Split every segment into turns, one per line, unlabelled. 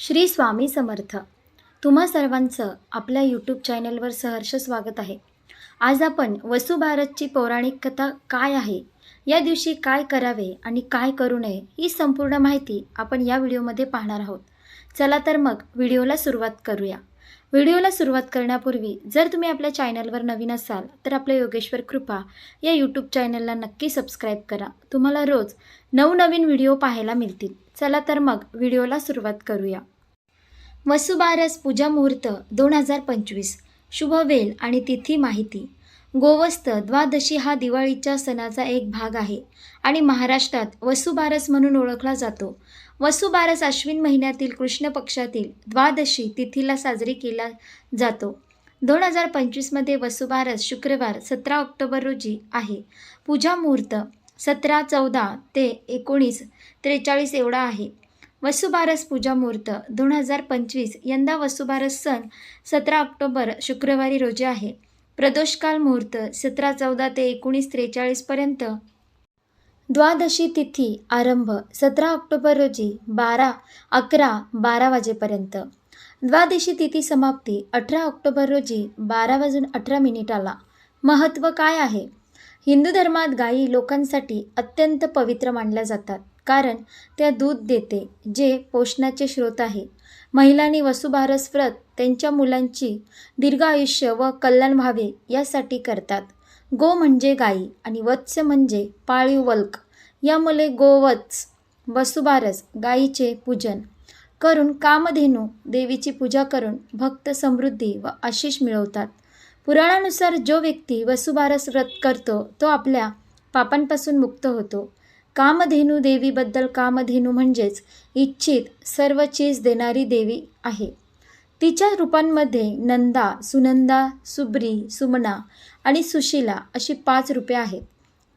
श्री स्वामी समर्थ. तुम्हा सर्वांचं आपल्या यूट्यूब चॅनलवर सहर्ष स्वागत आहे. आज आपण वसुभारतची पौराणिक कथा काय आहे या दिवशी काय करावे आणि काय करू नये ही संपूर्ण माहिती आपण या व्हिडिओमध्ये पाहणार आहोत. चला तर मग व्हिडिओला सुरुवात करूया. व्हिडिओला सुरुवात करण्यापूर्वी जर तुम्ही आपल्या चॅनलवर नवीन असाल तर आपल्या योगेश्वर कृपा या यूट्यूब चॅनलला नक्की सबस्क्राईब करा. तुम्हाला रोज नवनवीन व्हिडिओ पाहायला मिळतील. चला तर मग व्हिडिओला सुरुवात करूया. वसुबारस पूजा मुहूर्त दोन हजार पंचवीस. शुभ वेल आणि तिथी माहिती. गोवस्त द्वादशी हा दिवाळीच्या सणाचा एक भाग आहे आणि महाराष्ट्रात वसुबारस म्हणून ओळखला जातो. वसुबारस अश्विन महिन्यातील कृष्ण पक्षातील द्वादशी तिथीला साजरी केला जातो. दोन हजार पंचवीसमध्ये वसुबारस शुक्रवार सतरा ऑक्टोबर रोजी आहे. पूजा मुहूर्त सतरा चौदा ते एकोणीस त्रेचाळीस एवढा आहे. वसुबारस पूजा मुहूर्त दोन हजार पंचवीस यंदा वसुबारस सण सतरा ऑक्टोबर शुक्रवारी रोजी आहे. प्रदोषकाल मुहूर्त सतरा चौदा ते एकोणीस त्रेचाळीसपर्यंत द्वादशी तिथी आरंभ सतरा ऑक्टोबर रोजी बारा अकरा बारा वाजेपर्यंत. द्वादशी तिथी समाप्ती अठरा ऑक्टोबर रोजी बारा वाजून अठरा मिनिटाला महत्त्व काय आहे? हिंदू धर्मात गायी लोकांसाठी अत्यंत पवित्र मानल्या जातात कारण त्या दूध देते जे पोषणाचे स्रोत आहे. महिलांनी वसुबारस व्रत त्यांच्या मुलांची दीर्घ आयुष्य व कल्याण व्हावे यासाठी करतात. गो म्हणजे गाई आणि वत्स म्हणजे पाळीव वल्क. यामुळे गोवत्स वसुबारस गायीचे पूजन करून कामधेनू देवीची पूजा करून भक्त समृद्धी व आशिष मिळवतात. पुराणानुसार जो व्यक्ती वसुबारस व्रत करतो तो आपल्या पापांपासून मुक्त होतो. कामधेनू देवीबद्दल कामधेनू म्हणजेच इच्छित सर्व चीज देणारी देवी आहे. तिच्या रूपांमध्ये नंदा सुनंदा सुब्री सुमना आणि सुशीला अशी पाच रूपे आहेत.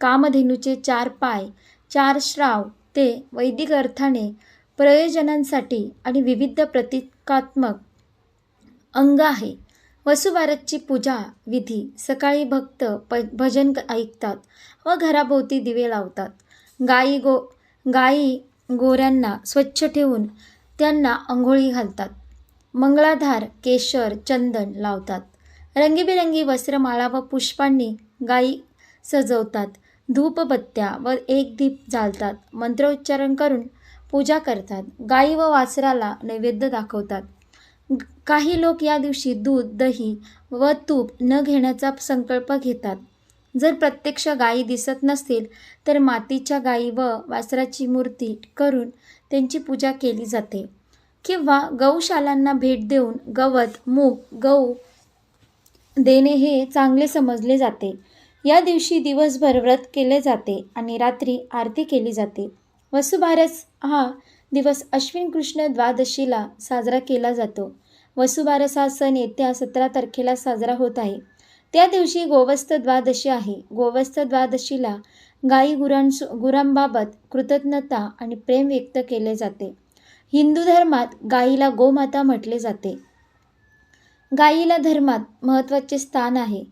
कामधेनूचे चार पाय चार श्राव ते वैदिक अर्थाने प्रयोजनांसाठी आणि विविध प्रतिकात्मक अंग आहे. वसुबारतची पूजा विधी सकाळी भक्त प भजन ऐकतात व घराभोवती दिवे लावतात. गायी गो गायी गोऱ्यांना स्वच्छ ठेवून त्यांना आंघोळी घालतात. मंगळाधार केशर चंदन लावतात. रंगीबेरंगी वस्त्रमाळा व पुष्पांनी गायी सजवतात. धूपबत्त्या व एक दीप जाळतात मंत्रोच्चारण करून पूजा करतात. गायी व वासराला नैवेद्य दाखवतात. काही लोक या दिवशी दूध दही व तूप न घेण्याचा संकल्प घेतात. जर प्रत्यक्ष गायी दिसत नसतील तर मातीच्या गायी व वासराची मूर्ती करून त्यांची पूजा केली जाते. किंवा गौशालांना भेट देऊन गवत मूग गहू देणे हे चांगले समजले जाते. या दिवशी दिवसभर व्रत केले जाते आणि रात्री आरती केली जाते. वसुबारस हा दिवस अश्विन कृष्ण द्वादशीला साजरा केला जातो. वसुबारस हा सण येत्या सतरा तारखेला साजरा होत आहे. त्या दिवशी गोवस्त द्वादशी आहे. गोवस्त द्वादशीला गाई गुरांस गुरांबाबत कृतज्ञता आणि प्रेम व्यक्त केले जाते. हिंदू धर्मात गाईला गोमाता म्हटले जाते. गाईला धर्मात महत्त्वाचे स्थान आहे.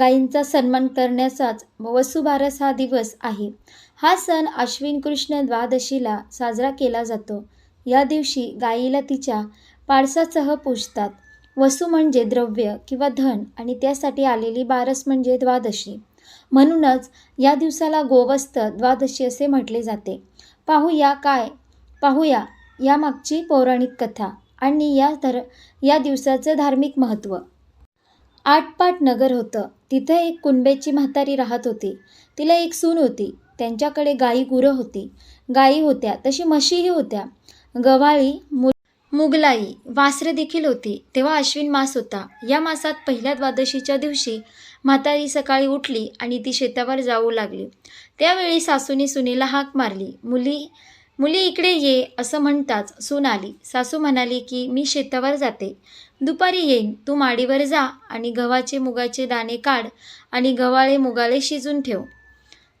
गायींचा सन्मान करण्याचाच वसुबारस हा दिवस आहे. हा सण अश्विन कृष्ण द्वादशीला साजरा केला जातो. या दिवशी गायीला तिच्या पाडसासह पूजतात. वसू म्हणजे द्रव्य किंवा धन आणि त्यासाठी आलेली बारस म्हणजे द्वादशी. म्हणूनच या दिवसाला गोवस्त द्वादशी असे म्हटले जाते. पाहूया काय? पाहूया. यामागची पौराणिक कथा आणि या धर या दिवसाचं धार्मिक महत्त्व. आटपाट नगर होतं. तिथे एक कुणबेची म्हातारी राहत होती. तिला एक सून होती. त्यांच्याकडे गाई गुरं होती. गायी होत्या. तशी म्हशीही होत्या. गवाळी मु मुगलाई वासरे देखील होती. तेव्हा अश्विन मास होता. या मासात पहिल्या द्वादशीच्या दिवशी म्हातारी सकाळी उठली आणि ती शेतावर जाऊ लागली. त्यावेळी सासूने सुनेला हाक मारली. मुली मुली इकडे ये असं म्हणताच सून आली. सासू म्हणाली की मी शेतावर जाते. दुपारी येईन. तू माडीवर जा आणि गव्हाचे मुगाचे दाणे काढ आणि गव्हाळे मुगाळे शिजून ठेव.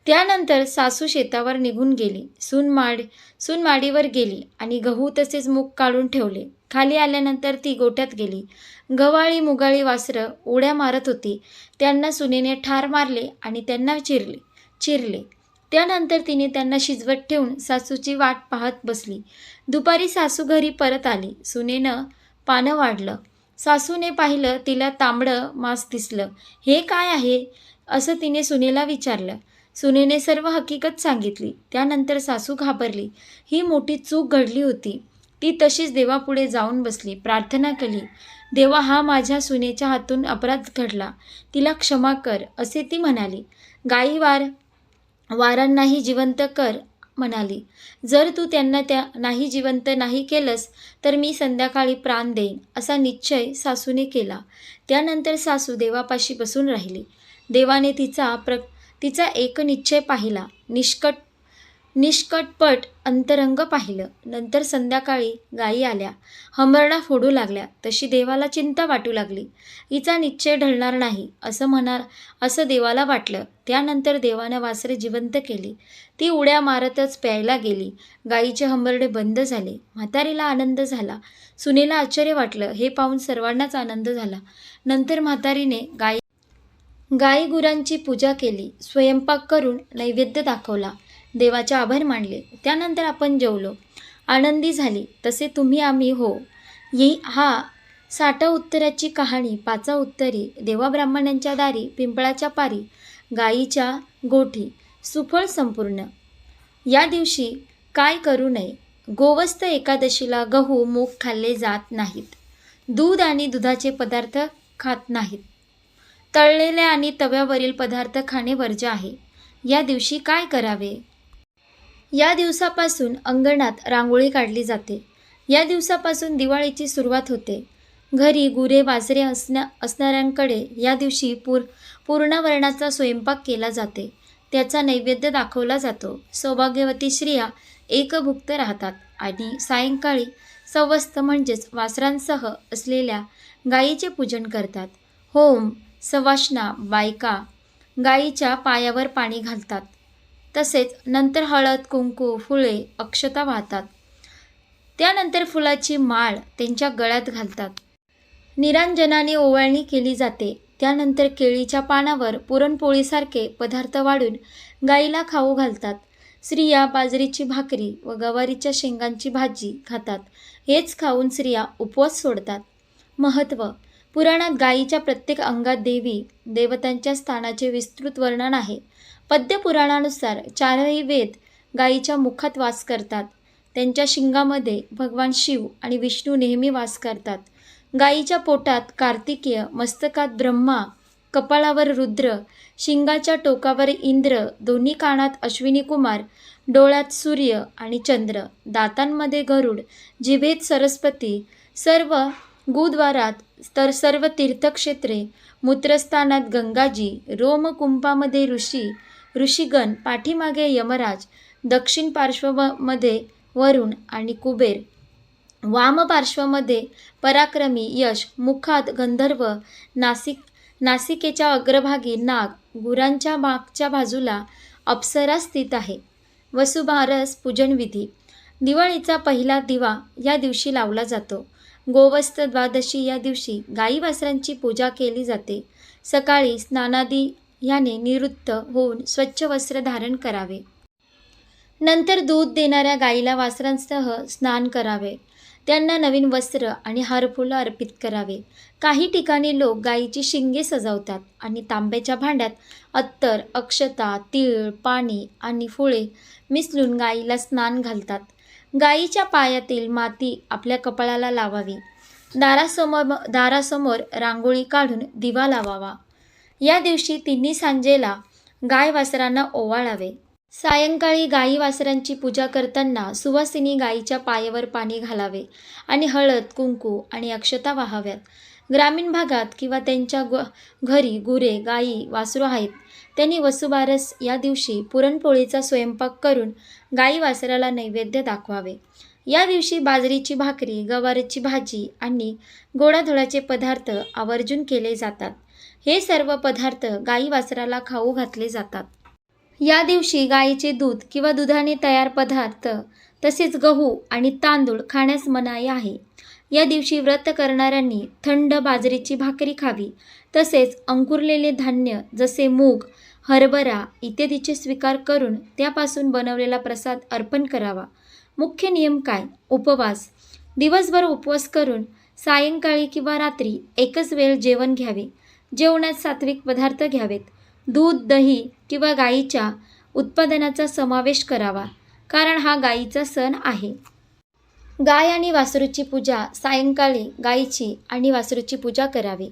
त्यानंतर सासू शेतावर निघून गेली. सून माड सून माडीवर गेली आणि गहू तसेच मूग काढून ठेवले. खाली आल्यानंतर ती गोठ्यात गेली. गवाळी मुगाळी वासरं उड्या मारत होती. त्यांना सुनेने ठार मारले आणि त्यांना चिरले चिरले. त्यानंतर तिने त्यांना शिजवत ठेवून सासूची वाट पाहत बसली. दुपारी सासू घरी परत आली. सुनेनं पानं वाढलं. सासूने पाहिलं तिला तांबडं मांस दिसलं. हे काय आहे? असं तिने सुनेला विचारलं. सुनेने सर्व हकीकत सांगितली. त्यानंतर सासू घाबरली. ही मोठी चूक घडली होती. ती तशीच देवापुढे जाऊन बसली. प्रार्थना केली. देवा हा माझ्या सुनेच्या हातून अपराध घडला. तिला क्षमा कर असे ती म्हणाली. गाईवार वारांनाही जिवंत कर म्हणाली. जर तू त्यांना त्या नाही जिवंत नाही केलंस तर मी संध्याकाळी प्राण देईन असा निश्चय सासूने केला. त्यानंतर सासू देवापाशी बसून राहिली. देवाने तिचा प्र तिचा एक निश्चय पाहिला. निष्कट निष्कटपट अंतरंग पाहिलं. नंतर संध्याकाळी गायी आल्या. हमरणा फोडू लागल्या. तशी देवाला चिंता वाटू लागली. हिचा निश्चय ढळणार नाही असं म्हणा असं देवाला वाटलं. त्यानंतर देवानं वासरे जिवंत केली. ती उड्या मारतच प्यायला गेली. गाईचे हंबरडे बंद झाले. म्हातारीला आनंद झाला. सुनेला आश्चर्य वाटलं. हे पाहून सर्वांनाच आनंद झाला. नंतर म्हातारीने गायी गाई गुरांची पूजा केली. स्वयंपाक करून नैवेद्य दाखवला. देवाचे आभार मानले. त्यानंतर आपण जेवलो. आनंदी झाली. तसे तुम्ही आम्ही हो. ही हा. साठा उत्तराची कहाणी पाचा उत्तरी देवा ब्राह्मणांच्या दारी पिंपळाच्या पारी गायीच्या गोठी सुफळ संपूर्ण. या दिवशी काय करू नये? गोवस्त एकादशीला गहू मूग खाल्ले जात नाहीत. दूध आणि दुधाचे पदार्थ खात नाहीत. तळलेले आणि तव्यावरील पदार्थ खाणे वर्ज्य आहे. या दिवशी काय करावे? या दिवसापासून अंगणात रांगोळी काढली जाते. या दिवसापासून दिवाळीची सुरुवात होते. घरी गुरे वासरे असण्या असणाऱ्यांकडे या दिवशी पूर पूर्ण वर्णाचा स्वयंपाक केला जाते. त्याचा नैवेद्य दाखवला जातो. सौभाग्यवती स्त्रिया एकभुक्त राहतात आणि सायंकाळी सवस्त म्हणजेच वासरांसह असलेल्या गायीचे पूजन करतात. होम सवासना बायका गायीच्या पायावर पाणी घालतात. तसेच नंतर हळद कुंकू फुले अक्षता वाहतात. त्यानंतर फुलाची माळ त्यांच्या गळ्यात घालतात. निरांजनाने ओवाळणी केली जाते. त्यानंतर केळीच्या पानावर पुरणपोळीसारखे पदार्थ वाढून गाईला खाऊ घालतात. स्त्रिया बाजरीची भाकरी व गवारीच्या शेंगांची भाजी खातात. हेच खाऊन स्त्रिया उपवास सोडतात. महत्त्व पुराणात गायीच्या प्रत्येक अंगात देवी देवतांच्या स्थानाचे विस्तृत वर्णन आहे. पद्यपुराणानुसार चारही वेद गायीच्या मुखात वास करतात. त्यांच्या शिंगामध्ये भगवान शिव आणि विष्णू नेहमी वास करतात. गायीच्या पोटात कार्तिकेय मस्तकात ब्रह्मा कपाळावर रुद्र शिंगाच्या टोकावर इंद्र दोन्ही कानात अश्विनी कुमार डोळ्यात सूर्य आणि चंद्र दातांमध्ये गरुड जिभेत सरस्वती सर्व गुद्वारात तर सर्व तीर्थक्षेत्रे मूत्रस्थानात गंगाजी रोमकुंपामध्ये ऋषी ऋषिगण पाठीमागे यमराज दक्षिण पार्श्वमध्ये वरुण आणि कुबेर. वाम पार्श्वमध्ये पराक्रमी यश मुखात गंधर्व नासिक नासिकेच्या अग्रभागी नाग गुरांच्या मागच्या बाजूला अप्सरा स्थित आहे. वसुभारस पूजनविधी. दिवाळीचा पहिला दिवा या दिवशी लावला जातो. गोवस्त द्वादशी या दिवशी गाई वासरांची पूजा केली जाते. सकाळी स्नानादी याने निवृत्त होऊन स्वच्छ वस्त्र धारण करावे. नंतर दूध देणाऱ्या गाईला वासरांसह स्नान करावे. त्यांना नवीन वस्त्र आणि हारफुलं अर्पित करावे. काही ठिकाणी लोक गाईची शिंगे सजवतात आणि तांब्याच्या भांड्यात अत्तर अक्षता तीळ पाणी आणि फुळे मिसळून गाईला स्नान घालतात. गाईच्या पायातील माती आपल्या कपाळाला लावावी. दारासमोर दारासमोर रांगोळी काढून दिवा लावावा. या दिवशी तिन्ही सांजेला गाय वासरांना ओवाळावे. सायंकाळी गाई वासरांची पूजा करताना सुवासिनी गाईच्या पायावर पाणी घालावे आणि हळद कुंकू आणि अक्षता वाहाव्यात. ग्रामीण भागात किंवा त्यांच्या ग घरी गुरे गाई वासरू आहेत. त्यांनी वसुबारस या दिवशी पुरणपोळीचा स्वयंपाक करून गाई वासराला नैवेद्य दाखवावे. या दिवशी बाजरीची भाकरी गवारीची भाजी आणि गोडाधोडाचे पदार्थ आवर्जून केले जातात. हे सर्व पदार्थ गाई वासराला खाऊ घातले जातात. या दिवशी गाईचे दूध किंवा दुधाने तयार पदार्थ तसेच गहू आणि तांदूळ खाण्यास मनाई आहे. या दिवशी व्रत करणाऱ्यांनी थंड बाजरीची भाकरी खावी तसेच अंकुरलेले धान्य जसे मूग हरभरा इत्यादीचे स्वीकार करून त्यापासून बनवलेला प्रसाद अर्पण करावा. मुख्य नियम काय? उपवास. दिवसभर उपवास करून सायंकाळी किंवा रात्री एकच वेळ जेवण घ्यावे. जेवणात सात्विक पदार्थ घ्यावेत. दूध दही किंवा गाईच्या उत्पादनाचा समावेश करावा कारण हा गाईचा सण आहे. गाय आणि वासरूची पूजा सायंकाळी गायीची आणि वासरूची पूजा करावी.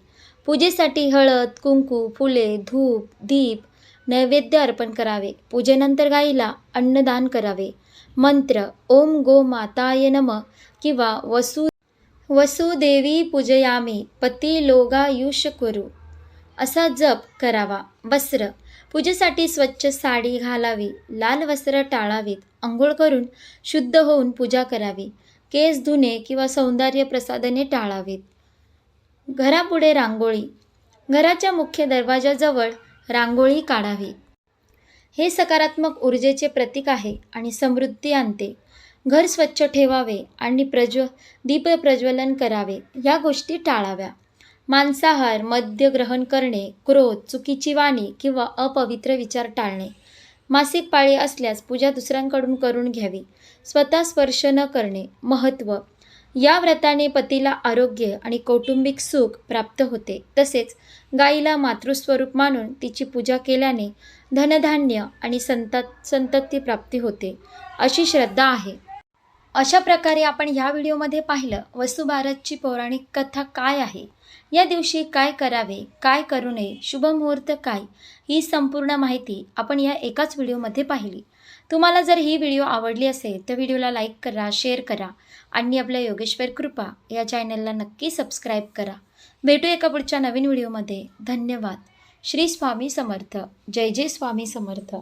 पूजेसाठी हळद कुंकू फुले धूप दीप नैवेद्य अर्पण करावे. पूजेनंतर गायीला अन्नदान करावे. मंत्र ओम गो माताय नम किंवा वसु वसुदेवी पूजयामी पती लोगायुष कुरु असा जप करावा. वस्त्र. पूजेसाठी स्वच्छ साडी घालावी. लाल वस्त्र टाळावीत. आंघोळ करून शुद्ध होऊन पूजा करावी. केस धुणे किंवा सौंदर्य प्रसाधने टाळावीत. घरापुढे रांगोळी. घराच्या मुख्य दरवाजाजवळ रांगोळी काढावी. हे सकारात्मक ऊर्जेचे प्रतीक आहे आणि समृद्धी आणते. घर स्वच्छ ठेवावे आणि प्रज्व दीप प्रज्वलन करावे. या गोष्टी टाळाव्या. मांसाहार मद्य ग्रहण करणे क्रोध चुकीची वाणी किंवा अपवित्र विचार टाळणे. मासिक पाळी असल्यास पूजा दुसऱ्यांकडून करून घ्यावी. स्वतः स्पर्श न करणे महत्त्व या व्रताने पतीला आरोग्य आणि कौटुंबिक सुख प्राप्त होते. तसेच गाईला मातृस्वरूप मानून तिची पूजा केल्याने धनधान्य आणि संत संतती प्राप्ती होते. अशी श्रद्धा आहे. अशा प्रकारे आपण ह्या व्हिडिओमध्ये पाहिलं वसुभारतची पौराणिक कथा काय आहे? या दिवशी काय करावे काय करू नये शुभमुहूर्त काय? ही संपूर्ण माहिती आपण या एकाच व्हिडिओमध्ये पाहिली. तुम्हाला जर ही व्हिडिओ आवडली असेल तर व्हिडिओला लाईक करा शेअर करा आणि आपल्या योगेश्वर कृपा या चॅनलला नक्की सबस्क्राईब करा. भेटू एका पुढच्या नवीन व्हिडिओमध्ये. धन्यवाद. श्री स्वामी समर्थ. जय जय स्वामी समर्थ.